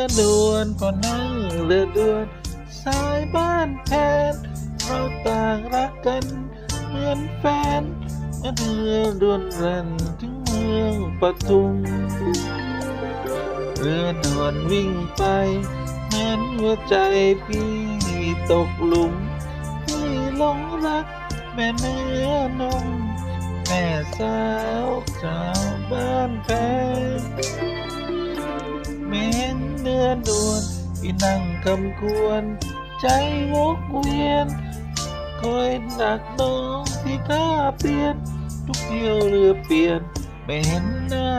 ก็นั่งเรือด่วนสายบ้านแทนเราต่างรักกัน เหมือนแฟนเมื่อเรือด่วนแล่นถึงเมืองปทุมเรือด่วนวิ่งไปเหมือนหัวใจพี่ตกหลุมพี่หลงรัก แม่เนื้อนมแม่สาวชาวบ้านแพง วนพี่นั่งคำควรใจวกเวียนคอยหนักน้องที่ท่าเปลี่ยน ทุกเที่ยวเรือเปลี่ยน ไม่เห็นหน้า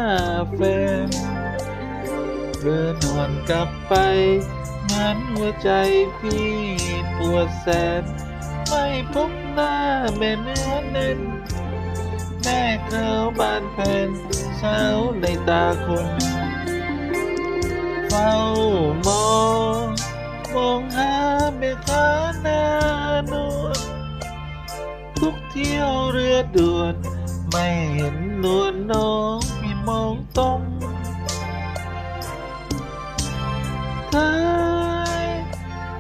แฟนเรือด่วนกลับไปเหมือนหัวใจพี่ปวดแสน ไม่พบหน้าแม่เนื้อเน้นแม่เข้าบ้านแฟนเช้าในตาคน เฝ้ามองมองหาแม่ค้าหน้านวลทุกเที่ยวเรือด่วน ไม่เห็นนวลน้องพี่มองตรงเคย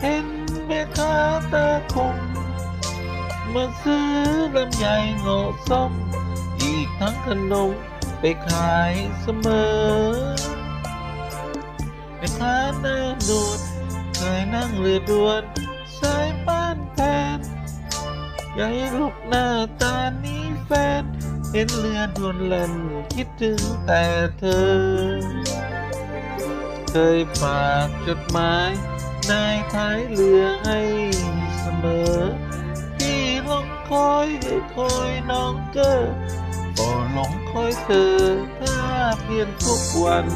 เห็นแม่ค้าตาคงมาซื้อลำไยโง่ส้มอีกทั้งขนมไปขายเสมอ แม่ค้าหน้าด่วนเคยนั่งเรือด่วนสายบ้านแทนอยากให้ลูกหน้าตานี้แฟน เห็นเรือด่วนแล่นคิดถึงแต่เธอ เคยฝากจดหมายนายท้ายเรือให้เสมอ พี่ลงคอยคอยน้องเกอก็หลงคอยเธอ ถ้าเพียงทุกวัน